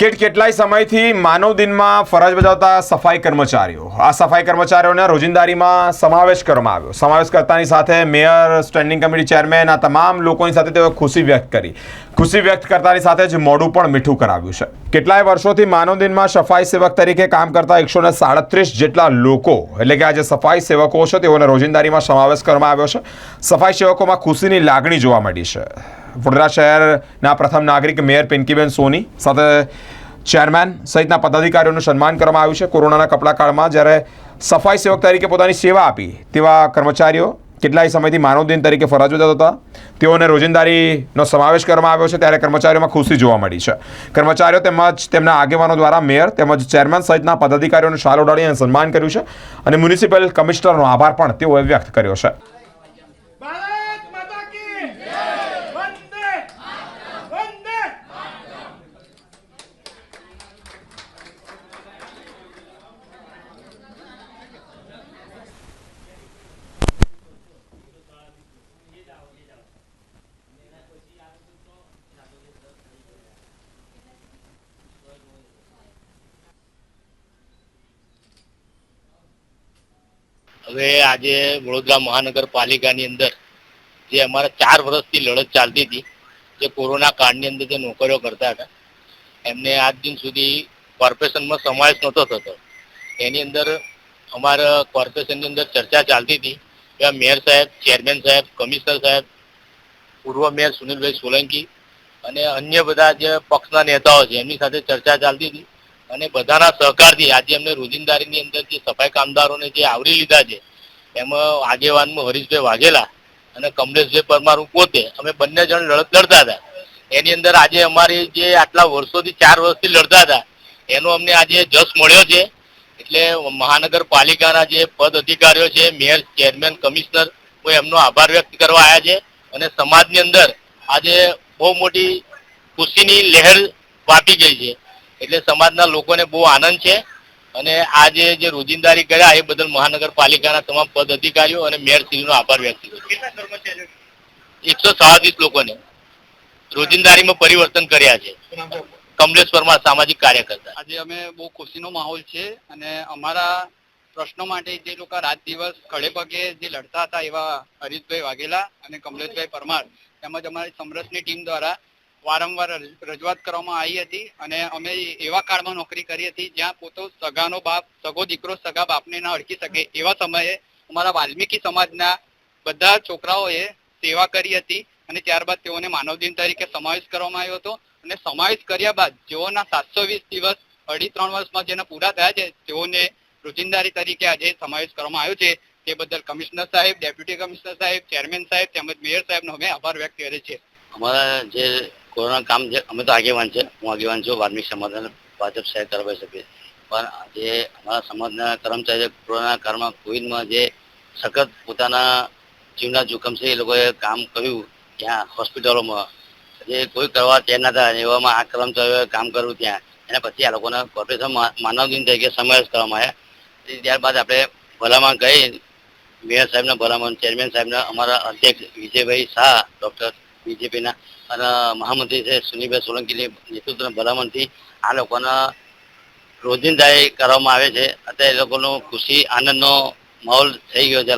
Cat કેટલાય સમયથી માનવ દિનમાં ફરજ બજાવતા સફાઈ કર્મચારીઓ. આ સફાઈ કર્મચારીઓને રોજિંદારીમાં સમાવેશ કરવામાં આવ્યો. સમાવેશ કરતાની સાથે મેયર, સ્ટેન્ડિંગ કમિટી ચેરમેન, આ તમામ લોકોની સાથે તેઓએ ખુશી વ્યક્ત કરી. ખુશી વ્યક્ત કરતાની સાથે જ મોઢું પણ મીઠું કરાવ્યું છે. કેટલાય વર્ષોથી માનવ દિનમાં સફાઈ સેવક તરીકે કામ કરતા એકસો ને સાડત્રીસ જેટલા લોકો, એટલે કે આ જે સફાઈ સેવકો છે તેઓને રોજિંદારીમાં સમાવેશ કરવામાં આવ્યો છે. સફાઈ સેવકોમાં ખુશીની લાગણી જોવા મળી છે. વડોદરા શહેરના પ્રથમ નાગરિક મેયર પિંકીબેન સોની સાથે ચેરમેન સહિતના પદાધિકારીઓનું સન્માન કરવામાં આવ્યું છે. કોરોનાના કપડા કાળમાં જ્યારે સફાઈ સેવક તરીકે પોતાની સેવા આપી, તેવા કર્મચારીઓ કેટલાય સમયથી માનવદિન તરીકે ફરજ બજાવતા હતા. તેઓને રોજિંદારીનો સમાવેશ કરવામાં આવ્યો છે ત્યારે કર્મચારીઓમાં ખુશી જોવા મળી છે. કર્મચારીઓ તેમજ તેમના આગેવાનો દ્વારા મેયર તેમજ ચેરમેન સહિતના પદાધિકારીઓનું શાલ ઉડાડી અને સન્માન કર્યું છે અને મ્યુનિસિપલ કમિશનરનો આભાર પણ તેઓએ વ્યક્ત કર્યો છે. હવે આજે વડોદરા મહાનગરપાલિકાની અંદર જે અમારા ચાર વર્ષથી લડત ચાલતી હતી, જે કોરોના કાળની અંદર જે નોકરીઓ કરતા હતા, એમને આજ દિન સુધી કોર્પોરેશનમાં સમાવેશ નહોતો થતો. એની અંદર અમારા કોર્પોરેશનની અંદર ચર્ચા ચાલતી હતી. એવા મેયર સાહેબ, ચેરમેન સાહેબ, કમિશનર સાહેબ, પૂર્વ મેયર સુનિલભાઈ સોલંકી અને અન્ય બધા જે પક્ષના નેતાઓ છે, એમની સાથે ચર્ચા ચાલતી હતી. અને બધાના સહકારથી આજે અમને રોજિંદારીની અંદર જે સફાઈ કામદારોને જે આવરી લીધા છે, એમાં આગેવાનમાં હરીશભાઈ વાઘેલા અને કમલેશભાઈ પરમાર પોતે, અમે બંને જણ લડત લડતા હતા. એની અંદર આજે અમારી જે આટલા વર્ષોથી ચાર વર્ષથી લડતા હતા, એનો અમને આજે જશ મળ્યો છે. એટલે મહાનગરપાલિકાના જે પદ અધિકારીઓ છે, મેયર, ચેરમેન, કમિશનર, હું એમનો આભાર વ્યક્ત કરવા આવ્યા છે. અને સમાજની અંદર આજે બહુ મોટી ખુશીની લહેર વાપી ગઈ છે. એટલે સમાજના લોકોને બહુ આનંદ છે. અને આજે જે રોજિંદારી કર્યા એ બદલ મહાનગરપાલિકાના તમામ પદ અધિકારીઓ અને મેયરશ્રીનો આભાર વ્યક્ત કર્યો છું. એકસો સાડત્રીસ લોકોને રોજિંદારીમાં પરિવર્તન કર્યા છે. કમલેશ પરમાર સામાજિક કાર્યકર્તા. આજે અમે બહુ ખુશીનો માહોલ છે અને અમારા પ્રશ્નો માટે જે લોકો રાત દિવસ ખડે પગે જે લડતા હતા એવા હરીશભાઈ વાઘેલા અને કમલેશભાઈ પરમાર તેમજ અમારી સમરસની ટીમ દ્વારા વારંવાર રજૂઆત કરવામાં આવી હતી અને અમે એવા કાળમાં નોકરી કરી હતી જ્યાં પોતો સગાનો બાપ, સગો દીકરો, સગા બાપને ના અડકી શકે એવા સમયે અમારા વાલ્મીકી સમાજના બધા છોકરાઓએ સેવા કરી હતી અને ત્યારબાદ તેઓને માનવ તરીકે સમાવેશ કરવામાં આવ્યો હતો અને સમાવેશ કર્યા બાદ જેઓના સાતસો વીસ દિવસ, અઢી, ત્રણ વર્ષમાં જેના પૂરા થયા છે, તેઓને રોજિંદારી તરીકે આજે સમાવેશ કરવામાં આવ્યો છે. તે બદલ કમિશનર સાહેબ, ડેપ્યુટી કમિશનર સાહેબ, ચેરમેન સાહેબ તેમજ મેયર સાહેબનો અમે આભાર વ્યક્ત કરીએ છીએ અમારા જે કોરોના કામ છે, અમે તો આગેવાન છે. હું આગેવાન છું વાર્મિક સમાજના ભાજપ સાહેબ તરફ શકીએ. પણ જે અમારા સમાજના કર્મચારીઓ કોરોના કાળમાં કોવિડમાં જે સખત પોતાના જીવના જોખમ છે, એ લોકોએ કામ કર્યું ત્યાં, હોસ્પિટલોમાં. જે કોઈ કરવા તૈયાર થાય, એવામાં આ કર્મચારીઓએ કામ કર્યું ત્યાં. એના પછી આ લોકોને કોર્પોરેશન માનવ દિન તરીકે સમાવેશ કરવામાં આવ્યા. ત્યારબાદ આપણે ભલામણ કહી મેયર સાહેબના ભલામણ ચેરમેન સાહેબના અમારા અધ્યક્ષ વિજયભાઈ શાહ ડૉક્ટર બીજેપીના અને મહામંત્રી છે સુનીભાઈ સોલંકીની નેતૃત્વના ભલામણથી આ લોકોના રોજિંદા કરવામાં આવે છે. અત્યારે એ લોકોનો ખુશી, આનંદનો માહોલ થઈ ગયો છે